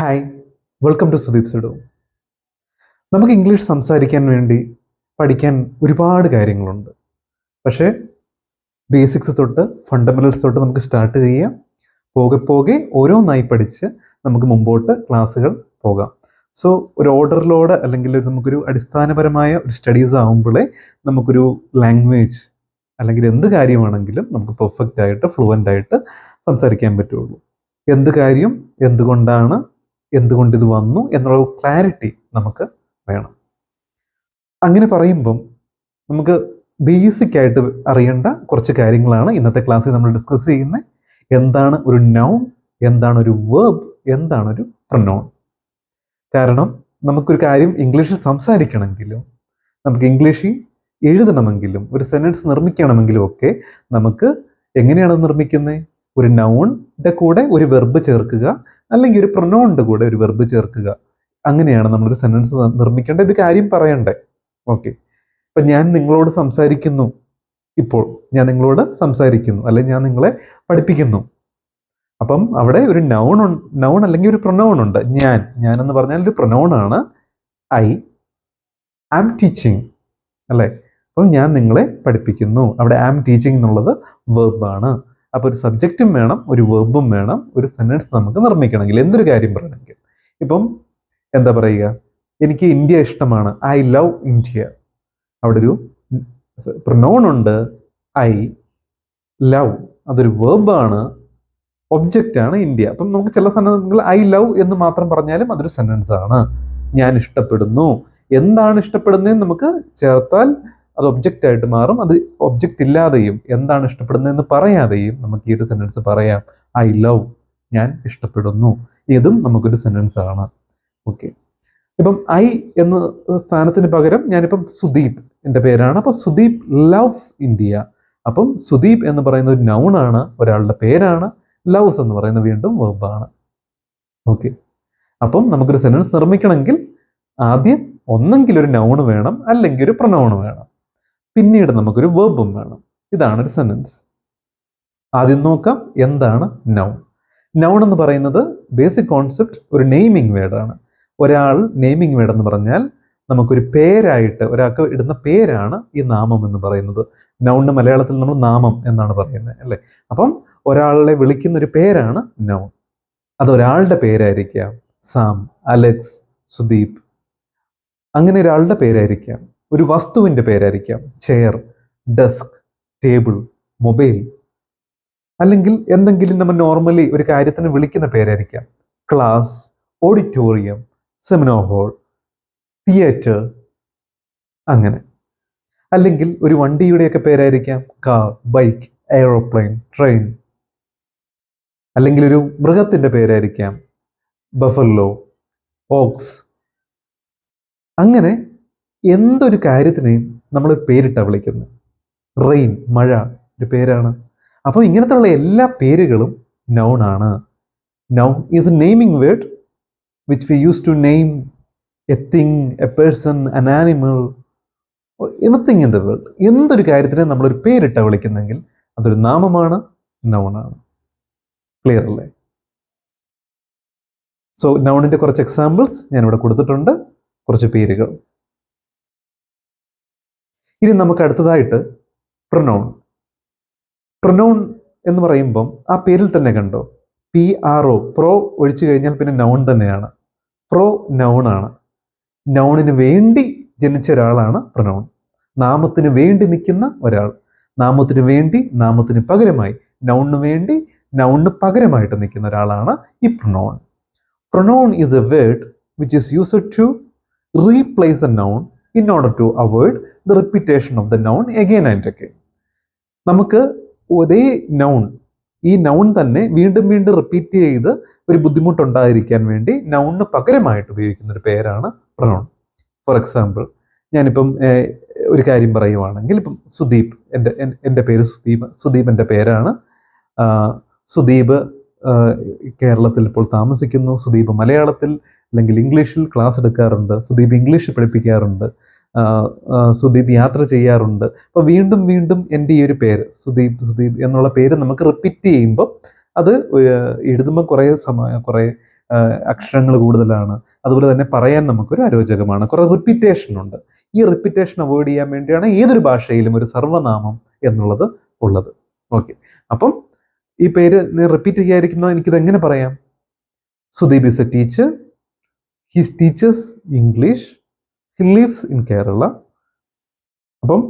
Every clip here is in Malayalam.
ഹായ് വെൽക്കം ടു സുദീപ് സിഡു നമുക്ക് ഇംഗ്ലീഷ് സംസാരിക്കാൻ വേണ്ടി പഠിക്കാൻ ഒരുപാട് കാര്യങ്ങളുണ്ട്. പക്ഷേ ബേസിക്സ് തൊട്ട് ഫണ്ടമെന്റൽസ് തൊട്ട് നമുക്ക് സ്റ്റാർട്ട് ചെയ്യാം. പോകെ പോകെ ഓരോന്നായി പഠിച്ച് നമുക്ക് മുമ്പോട്ട് ക്ലാസ്സുകൾ പോകാം. സോ ഒരു ഓർഡറിലൂടെ അല്ലെങ്കിൽ നമുക്കൊരു അടിസ്ഥാനപരമായ ഒരു സ്റ്റഡീസ് ആകുമ്പോഴേ നമുക്കൊരു ലാംഗ്വേജ് അല്ലെങ്കിൽ എന്ത് കാര്യമാണെങ്കിലും നമുക്ക് പെർഫെക്റ്റ് ആയിട്ട് ഫ്ലുവന്റ് ആയിട്ട് സംസാരിക്കാൻ പറ്റുള്ളൂ. എന്ത് കാര്യം എന്തുകൊണ്ടാണ് എന്തുകൊണ്ട് ഇത് വന്നു എന്നുള്ള ക്ലാരിറ്റി നമുക്ക് വേണം. അങ്ങനെ പറയുമ്പം നമുക്ക് ബേസിക് ആയിട്ട് അറിയേണ്ട കുറച്ച് കാര്യങ്ങളാണ് ഇന്നത്തെ ക്ലാസ്സിൽ നമ്മൾ ഡിസ്കസ് ചെയ്യുന്നത് എന്താണ് ഒരു നൗൺ എന്താണ് ഒരു വേർബ് എന്താണ് ഒരു പ്രനോൺ കാരണം നമുക്കൊരു കാര്യം ഇംഗ്ലീഷിൽ സംസാരിക്കണമെങ്കിലും നമുക്ക് ഇംഗ്ലീഷിൽ എഴുതണമെങ്കിലും ഒരു സെന്റൻസ് നിർമ്മിക്കണമെങ്കിലും ഒക്കെ നമുക്ക് എങ്ങനെയാണ് നിർമ്മിക്കുന്നത് ഒരു നൗണിന്റെ കൂടെ ഒരു വെർബ് ചേർക്കുക അല്ലെങ്കിൽ ഒരു പ്രൊനൗണിന്റെ കൂടെ ഒരു വെർബ് ചേർക്കുക. അങ്ങനെയാണ് നമ്മളൊരു സെന്റൻസ് നിർമ്മിക്കേണ്ട ഒരു കാര്യം പറയണ്ടേ? ഓക്കെ ഇപ്പം ഞാൻ നിങ്ങളോട് സംസാരിക്കുന്നു. ഇപ്പോൾ ഞാൻ നിങ്ങളോട് സംസാരിക്കുന്നു അല്ലെങ്കിൽ ഞാൻ നിങ്ങളെ പഠിപ്പിക്കുന്നു. അപ്പം അവിടെ ഒരു നൗൺ നൗൺ അല്ലെങ്കിൽ ഒരു പ്രൊനൗൺ ഉണ്ട്. ഞാൻ ഞാൻ എന്ന് പറഞ്ഞാൽ ഒരു പ്രൊനൗൺ ആണ്. ഐ ആം ടീച്ചിങ് അല്ലേ? അപ്പം ഞാൻ നിങ്ങളെ പഠിപ്പിക്കുന്നു. അവിടെ ആം ടീച്ചിങ് എന്നുള്ളത് വെർബാണ് അപ്പോൾ ഒരു സബ്ജക്റ്റും വേണം ഒരു വെർബും വേണം ഒരു സെന്റൻസ് നമുക്ക് നിർമ്മിക്കണമെങ്കിൽ. എന്തൊരു കാര്യം പറയണമെങ്കിൽ? ഇപ്പം എന്താ പറയുക? എനിക്ക് ഇന്ത്യ ഇഷ്ടമാണ്. ഐ ലവ് ഇന്ത്യ അവിടെ ഒരു പ്രൊനൗൺ ഉണ്ട് ഐ ലവ് അതൊരു വെർബാണ് ഒബ്ജക്റ്റ് ആണ് ഇന്ത്യ. അപ്പം നമുക്ക് ചില സെന്റൻസുകൾ ഐ ലവ് എന്ന് മാത്രം പറഞ്ഞാലും അതൊരു സെന്റൻസ് ആണ്. ഞാൻ ഇഷ്ടപ്പെടുന്നു. എന്താണ് ഇഷ്ടപ്പെടുന്നതെന്ന് നമുക്ക് ചേർത്താൽ അത് ഒബ്ജക്റ്റ് ആയിട്ട് മാറും. അത് ഒബ്ജക്റ്റ് ഇല്ലാതെയും എന്താണ് ഇഷ്ടപ്പെടുന്നതെന്ന് പറയാതെയും നമുക്ക് ഈ ഒരു സെന്റൻസ് പറയാം. ഐ ലവ് ഞാൻ ഇഷ്ടപ്പെടുന്നു. ഇതും നമുക്കൊരു സെന്റൻസ് ആണ്. ഓക്കെ ഇപ്പം ഐ എന്ന സ്ഥാനത്തിന് പകരം ഞാനിപ്പം സുദീപ് എന്റെ പേരാണ്. അപ്പം സുദീപ് ലവ്സ് ഇന്ത്യ. അപ്പം സുദീപ് എന്ന് പറയുന്ന ഒരു നൗണാണ് ഒരാളുടെ പേരാണ്. ലവ്സ് എന്ന് പറയുന്നത് വീണ്ടും വെർബാണ് ഓക്കെ അപ്പം നമുക്കൊരു സെന്റൻസ് നിർമ്മിക്കണമെങ്കിൽ ആദ്യം ഒന്നെങ്കിൽ ഒരു നൗണ് വേണം അല്ലെങ്കിൽ ഒരു പ്രൊനൗണ് വേണം. പിന്നീട് നമുക്കൊരു വേർബും വേണം. ഇതാണ് ഒരു സെന്റൻസ് ആദ്യം നോക്കാം എന്താണ് നൗൺ നൗൺ എന്ന് പറയുന്നത് ബേസിക് കോൺസെപ്റ്റ് ഒരു നെയ്മിങ് വേർഡാണ് ഒരാൾ നെയ്മിങ് വേർഡ് എന്ന് പറഞ്ഞാൽ നമുക്കൊരു പേരായിട്ട് ഒരാൾക്ക് ഇടുന്ന പേരാണ് ഈ നാമം എന്ന് പറയുന്നത്. നൗണിന് മലയാളത്തിൽ നമ്മൾ നാമം എന്നാണ് പറയുന്നത് അല്ലേ? അപ്പം ഒരാളെ വിളിക്കുന്ന ഒരു പേരാണ് നൗൺ അത് ഒരാളുടെ പേരായിരിക്കാം. Sam Alex Sudeep. അങ്ങനെ ഒരാളുടെ പേരായിരിക്കാം. ഒരു വസ്തുവിന്റെ പേരായിരിക്കാം. Chair desk table mobile. അല്ലെങ്കിൽ എന്തെങ്കിലും നമ്മൾ നോർമലി ഒരു കാര്യത്തിന് വിളിക്കുന്ന പേരായിരിക്കാം. Class auditorium seminar hall theatre അങ്ങനെ. അല്ലെങ്കിൽ ഒരു വണ്ടിയുടെയൊക്കെ പേരായിരിക്കാം. Car bike aeroplane train. അല്ലെങ്കിൽ ഒരു മൃഗത്തിന്റെ പേരായിരിക്കാം. Buffalo aux. അങ്ങനെ എന്തൊരു കാര്യത്തിനെയും നമ്മൾ പേരിട്ടാണ് വിളിക്കുന്നത് റെയിൻ മഴ ഒരു പേരാണ്. അപ്പോൾ ഇങ്ങനത്തെയുള്ള എല്ലാ പേരുകളും നൗൺ ആണ്. Noun is a naming word which we use to name a thing a person an animal anything in the world എന്തൊരു കാര്യത്തിനെ നമ്മളൊരു പേരിട്ട വിളിക്കുന്നെങ്കിൽ അതൊരു നാമമാണ് നൗണാണ് ക്ലിയർ അല്ലേ? സോ നൗണിന്റെ കുറച്ച് എക്സാമ്പിൾസ് ഞാനിവിടെ കൊടുത്തിട്ടുണ്ട്. കുറച്ച് പേരുകൾ. ഇനി നമുക്ക് അടുത്തതായിട്ട് പ്രൊനൗൺ പ്രൊനൗൺ എന്ന് പറയുമ്പം ആ പേരിൽ തന്നെ കണ്ടോ? പി ആർ ഒ പ്രോ ഒഴിച്ചു കഴിഞ്ഞാൽ പിന്നെ നൗൺ തന്നെയാണ്. പ്രോ നൗൺ ആണ്. നൗണിന് വേണ്ടി ജനിച്ച ഒരാളാണ് പ്രൊനൗൺ നാമത്തിന് വേണ്ടി നിൽക്കുന്ന ഒരാൾ. നാമത്തിന് വേണ്ടി നാമത്തിന് പകരമായി. നൗണിന് വേണ്ടി നൗണിന് പകരമായിട്ട് നിൽക്കുന്ന ഒരാളാണ് ഈ pronoun pronoun is a word which is used to replace a noun in order to avoid the repetition of the noun again and again നമുക്ക് ഒരേ നൗൺ ഈ നൗൺ തന്നെ വീണ്ടും വീണ്ടും റിപ്പീറ്റ് ചെയ്ത് ഒരു ബുദ്ധിമുട്ടുണ്ടായിരിക്കാൻ വേണ്ടി നൗണിന് പകരമായിട്ട് ഉപയോഗിക്കുന്ന ഒരു പേരാണ് പ്രൊനൗൺ ഫോർ എക്സാമ്പിൾ ഞാനിപ്പം ഒരു കാര്യം പറയുവാണെങ്കിൽ ഇപ്പം സുദീപ് എന്റെ എന്റെ പേര് സുദീപ് സുദീപ് എന്റെ പേരാണ് സുദീപ് കേരളത്തിൽ ഇപ്പോൾ താമസിക്കുന്നു. സുദീപ് മലയാളത്തിൽ അല്ലെങ്കിൽ ഇംഗ്ലീഷിൽ ക്ലാസ് എടുക്കാറുണ്ട് സുദീപ് ഇംഗ്ലീഷ് പഠിപ്പിക്കാറുണ്ട് സുദീപ് യാത്ര ചെയ്യാറുണ്ട്. അപ്പോൾ വീണ്ടും വീണ്ടും എന്റെ ഈ ഒരു പേര് സുദീപ് സുദീപ് എന്നുള്ള പേര് നമുക്ക് റിപ്പീറ്റ് ചെയ്യുമ്പോൾ അത് എഴുതുമ്പോൾ കുറേ സമയം കുറേ അക്ഷരങ്ങൾ കൂടുതലാണ്. അതുപോലെ തന്നെ പറയാൻ നമുക്കൊരു അരോചകമാണ്. കുറേ റിപ്പീറ്റേഷൻ ഉണ്ട്. ഈ റിപ്പീറ്റേഷൻ അവോയ്ഡ് ചെയ്യാൻ വേണ്ടിയാണ് ഏതൊരു ഭാഷയിലും ഒരു സർവനാമം എന്നുള്ളത് ഉള്ളത്. ഓക്കെ അപ്പം ഈ പേര് റിപ്പീറ്റ് ചെയ്യാതിരിക്കുന്ന എനിക്കിത് എങ്ങനെ പറയാം? Sudeep is a teacher his teachers English he lives in Kerala അപ്പം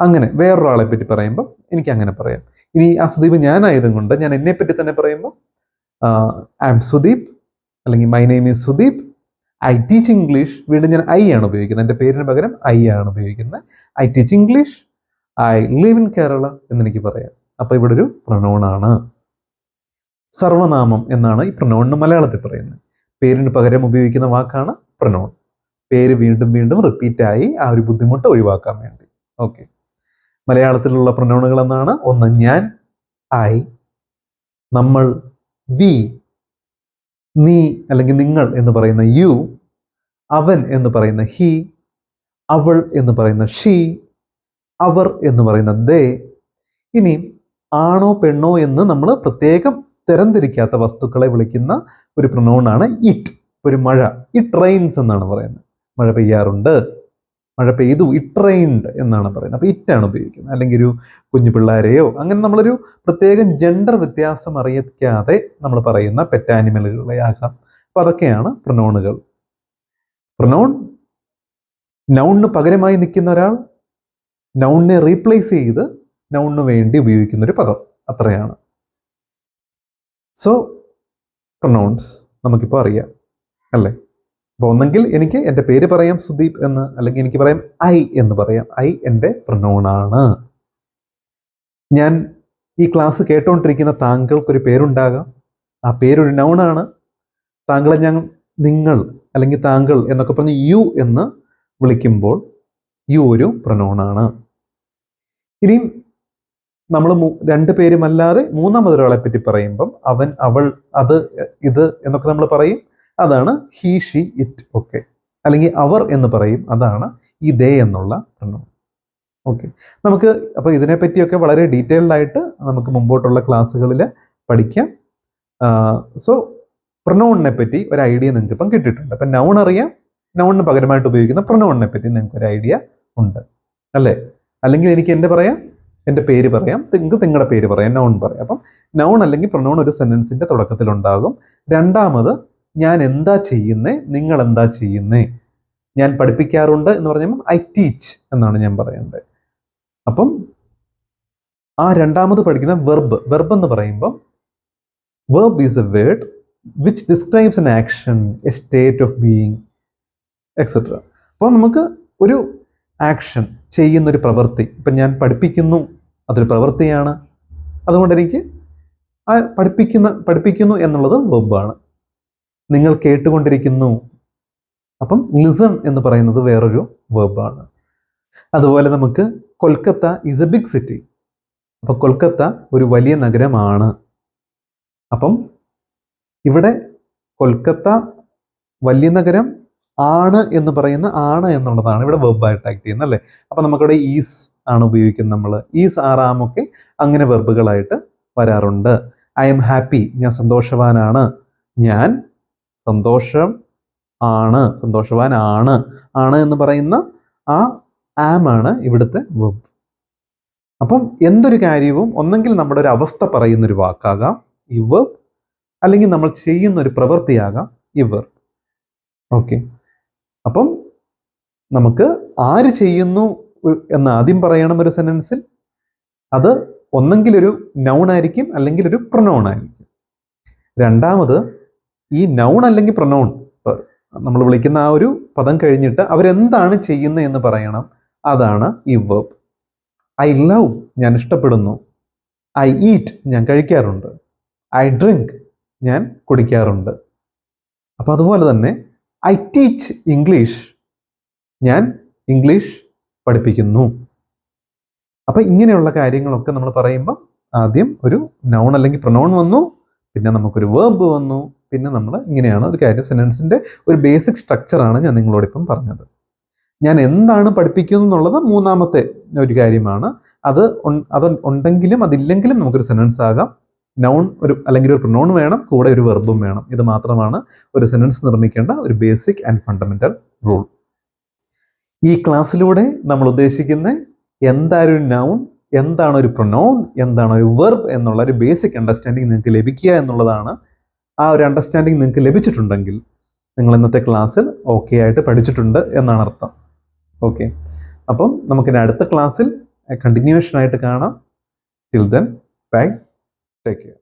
അങ്ങനെ വേറൊരാളെ പറ്റി പറയുമ്പോൾ എനിക്ക് അങ്ങനെ പറയാം. ഇനി ആ സുദീപ് ഞാനായതും കൊണ്ട് ഞാൻ എന്നെ പറ്റി തന്നെ പറയുമ്പോൾ ഐ എം സുദീപ്. അല്ലെങ്കിൽ my name is Sudeep. I teach English വീണ്ടും ഞാൻ ഐ ആണ് ഉപയോഗിക്കുന്നത്. എന്റെ പേരിന് പകരം ഐ ആണ് ഉപയോഗിക്കുന്നത്. I teach English I live in Kerala എന്നെനിക്ക് പറയാം. അപ്പൊ ഇവിടെ ഒരു പ്രണോണാണ് സർവനാമം എന്നാണ് ഈ പ്രൊനൗണിന് മലയാളത്തിൽ പറയുന്നത്. പേരിന് പകരം ഉപയോഗിക്കുന്ന വാക്കാണ് പ്രനോൺ പേര് വീണ്ടും വീണ്ടും റിപ്പീറ്റ് ആയി ആ ഒരു ബുദ്ധിമുട്ട് ഒഴിവാക്കാൻ വേണ്ടി. ഓക്കെ മലയാളത്തിലുള്ള പ്രൊനൗണുകൾ എന്നാണ്? ഒന്ന് ഞാൻ ഐ നമ്മൾ വി നീ അല്ലെങ്കിൽ നിങ്ങൾ എന്ന് പറയുന്ന യു അവൻ എന്ന് പറയുന്ന ഹി അവൾ എന്ന് പറയുന്ന ഷീ അവർ എന്ന് പറയുന്ന ദേ ഇനി ആണോ പെണ്ണോ എന്ന് നമ്മൾ പ്രത്യേകം തരംതിരിക്കാത്ത വസ്തുക്കളെ വിളിക്കുന്ന ഒരു പ്രൊനൗണാണ് ഇറ്റ് ഒരു മഴ. ഇറ്റ് റെയിൻസ് എന്നാണ് പറയുന്നത്. മഴ പെയ്യാറുണ്ട്. മഴ പെയ്തു. ഇറ്റ് റെയിൻഡ് എന്നാണ് പറയുന്നത്. അപ്പോൾ ഇറ്റാണ് ഉപയോഗിക്കുന്നത്. അല്ലെങ്കിൽ ഒരു കുഞ്ഞു പിള്ളേരെയോ അങ്ങനെ നമ്മളൊരു പ്രത്യേകം ജെൻഡർ വ്യത്യാസം അറിയിക്കാതെ നമ്മൾ പറയുന്ന പെറ്റാനിമലുകളെ ആകാം. അപ്പോൾ അതൊക്കെയാണ് പ്രൊനൗണുകൾ പ്രൊനൗൺ നൗണിന് പകരമായി നിൽക്കുന്ന ഒരാൾ നൗണിനെ റീപ്ലേസ് ചെയ്ത് നൗണിന് വേണ്ടി ഉപയോഗിക്കുന്ന ഒരു പദം. അത്രയാണ്. സോ പ്രൊനൗൺസ് നമുക്കിപ്പോൾ അറിയാം അല്ലേ? അപ്പോൾ ഒന്നെങ്കിൽ എനിക്ക് എന്റെ പേര് പറയാം സുദീപ് എന്ന് അല്ലെങ്കിൽ എനിക്ക് പറയാം ഐ എന്ന് പറയാം. ഐ എന്റെ പ്രൊനൗണാണ് ഞാൻ ഈ ക്ലാസ് കേട്ടോണ്ടിരിക്കുന്ന താങ്കൾക്കൊരു പേരുണ്ടാകാം. ആ പേരൊരു നൗണാണ് താങ്കളെ ഞാൻ നിങ്ങൾ അല്ലെങ്കിൽ താങ്കൾ എന്നൊക്കെ പറഞ്ഞ് യു എന്ന് വിളിക്കുമ്പോൾ യു ഒരു പ്രൊനൗണാണ് ഇനിയും നമ്മൾ രണ്ട് പേരുമല്ലാതെ മൂന്നാമതൊരാളെ പറ്റി പറയുമ്പം അവൻ അവൾ അത് ഇത് എന്നൊക്കെ നമ്മൾ പറയും. അതാണ് ഹീ ഷി ഇറ്റ് ഒക്കെ. അല്ലെങ്കിൽ അവർ എന്ന് പറയും. അതാണ് ഈ ദേ എന്നുള്ള പ്രൊനൗൺ ഓക്കെ നമുക്ക് അപ്പോൾ ഇതിനെപ്പറ്റിയൊക്കെ വളരെ ഡീറ്റെയിൽഡ് ആയിട്ട് നമുക്ക് മുമ്പോട്ടുള്ള ക്ലാസ്സുകളിൽ പഠിക്കാം. സോ പ്രൊനൗണിനെ പറ്റി ഒരു ഐഡിയ നിങ്ങൾക്ക് ഇപ്പം കിട്ടിയിട്ടുണ്ട്. അപ്പം നൗൺ അറിയാം. നൗണിന് പകരമായിട്ട് ഉപയോഗിക്കുന്ന പ്രൊനൗണിനെ പറ്റി നിങ്ങൾക്ക് ഒരു ഐഡിയ ഉണ്ട്. അല്ലേ? അല്ലെങ്കിൽ എനിക്ക് എന്റെ പറയാം? എന്റെ പേര് പറയാം നിങ്ങൾക്ക് നിങ്ങളുടെ പേര് പറയാം നൗൺ പറയാം. അപ്പം നൗൺ അല്ലെങ്കിൽ പ്രൊനൗൺ ഒരു സെന്റൻസിന്റെ തുടക്കത്തിലുണ്ടാകും. രണ്ടാമത് ഞാൻ എന്താ ചെയ്യുന്നേ നിങ്ങൾ എന്താ ചെയ്യുന്നേ? ഞാൻ പഠിപ്പിക്കാറുണ്ട് എന്ന് പറഞ്ഞാൽ ഐ ടീച്ച് എന്നാണ് ഞാൻ പറയേണ്ടത്. അപ്പം ആ രണ്ടാമത് പഠിക്കുന്ന വെർബ് വെർബ് എന്ന് പറയുമ്പം verb is a word which describes an action a state of being etcetera അപ്പോൾ നമുക്ക് ഒരു ആക്ഷൻ ചെയ്യുന്ന ഒരു പ്രവൃത്തി. ഇപ്പം ഞാൻ പഠിപ്പിക്കുന്നു അതൊരു പ്രവൃത്തിയാണ്. അതുകൊണ്ട് എനിക്ക് ആ പഠിപ്പിക്കുന്ന പഠിപ്പിക്കുന്നു എന്നുള്ളത് വെബാണ്. നിങ്ങൾ കേട്ടുകൊണ്ടിരിക്കുന്നു. അപ്പം ലിസൺ എന്ന് പറയുന്നത് വേറൊരു വെബാണ്. അതുപോലെ നമുക്ക് Kolkata is a big city അപ്പം കൊൽക്കത്ത ഒരു വലിയ നഗരമാണ്. അപ്പം ഇവിടെ കൊൽക്കത്ത വലിയ നഗരം ആണ് എന്ന് പറയുന്ന ആണ് എന്നുള്ളതാണ് ഇവിടെ വെർബായിട്ട് ആക്ട് ചെയ്യുന്നത് അല്ലേ? അപ്പം നമുക്കിവിടെ ഈസ് ആണ് ഉപയോഗിക്കുന്നത് നമ്മൾ ഈസ് ആറാമൊക്കെ അങ്ങനെ വെർബുകളായിട്ട് വരാറുണ്ട്. ഐ എം ഹാപ്പി ഞാൻ സന്തോഷവാനാണ്. ഞാൻ സന്തോഷം ആണ്. സന്തോഷവാൻ ആണ്. ആണ് എന്ന് പറയുന്ന ആ ആം ആണ് ഇവിടുത്തെ വെബ് അപ്പം എന്തൊരു കാര്യവും ഒന്നെങ്കിൽ നമ്മുടെ ഒരു അവസ്ഥ പറയുന്ന ഒരു വാക്കാകാം. ഈ വെബ് അല്ലെങ്കിൽ നമ്മൾ ചെയ്യുന്ന ഒരു പ്രവൃത്തിയാകാം ഈ വെബ് ഓക്കെ അപ്പം നമുക്ക് ആര് ചെയ്യുന്നു എന്ന് ആദ്യം പറയണം ഒരു സെന്റൻസിൽ അത് ഒന്നെങ്കിൽ ഒരു നൗൺ ആയിരിക്കും അല്ലെങ്കിൽ ഒരു പ്രൊനൗൺ ആയിരിക്കും. രണ്ടാമത് ഈ നൗൺ അല്ലെങ്കിൽ പ്രൊനൗൺ നമ്മൾ വിളിക്കുന്ന ആ ഒരു പദം കഴിഞ്ഞിട്ട് അവരെന്താണ് ചെയ്യുന്നത് എന്ന് പറയണം. അതാണ് ഈ വേബ് ഐ ലവ് ഞാൻ ഇഷ്ടപ്പെടുന്നു. ഐ ഈറ്റ് ഞാൻ കഴിക്കാറുണ്ട്. ഐ ഡ്രിങ്ക് ഞാൻ കുടിക്കാറുണ്ട്. അപ്പോൾ അതുപോലെ തന്നെ ഐ ടീച്ച് ഇംഗ്ലീഷ് ഞാൻ ഇംഗ്ലീഷ് പഠിപ്പിക്കുന്നു. അപ്പം ഇങ്ങനെയുള്ള കാര്യങ്ങളൊക്കെ നമ്മൾ പറയുമ്പോൾ ആദ്യം ഒരു നൗൺ അല്ലെങ്കിൽ പ്രൊനൗൺ വന്നു പിന്നെ നമുക്കൊരു വേർബ് വന്നു പിന്നെ നമ്മൾ ഇങ്ങനെയാണ് ഒരു കാര്യം സെന്റൻസിന്റെ ഒരു ബേസിക് സ്ട്രക്ചറാണ് ഞാൻ നിങ്ങളോടിപ്പം പറഞ്ഞത്. ഞാൻ എന്താണ് പഠിപ്പിക്കുന്നു എന്നുള്ളത് മൂന്നാമത്തെ ഒരു കാര്യമാണ്. അത് അത് ഉണ്ടെങ്കിലും അതില്ലെങ്കിലും നമുക്കൊരു സെന്റൻസ് ആകാം. നൗൺ ഒരു അല്ലെങ്കിൽ ഒരു പ്രൊനൗൺ വേണം കൂടെ ഒരു വെർബും വേണം. ഇത് മാത്രമാണ് ഒരു സെന്റൻസ് നിർമ്മിക്കേണ്ട ഒരു ബേസിക് ആൻഡ് ഫണ്ടമെന്റൽ റൂൾ ഈ ക്ലാസ്സിലൂടെ നമ്മൾ ഉദ്ദേശിക്കുന്ന എന്താണ് ഒരു നൗൺ എന്താണ് ഒരു പ്രൊനൗൺ എന്താണ് ഒരു വെർബ് എന്നുള്ള ഒരു ബേസിക് അണ്ടർസ്റ്റാൻഡിങ് നിങ്ങൾക്ക് ലഭിക്കുക എന്നുള്ളതാണ് ആ ഒരു അണ്ടർസ്റ്റാൻഡിങ് നിങ്ങൾക്ക് ലഭിച്ചിട്ടുണ്ടെങ്കിൽ നിങ്ങൾ ഇന്നത്തെ ക്ലാസ്സിൽ ഓക്കെ ആയിട്ട് പഠിച്ചിട്ടുണ്ട് എന്നാണ് അർത്ഥം. ഓക്കെ അപ്പം നമുക്കിനി അടുത്ത ക്ലാസ്സിൽ കണ്ടിന്യൂവേഷൻ ആയിട്ട് കാണാം. Till then bye Thank you.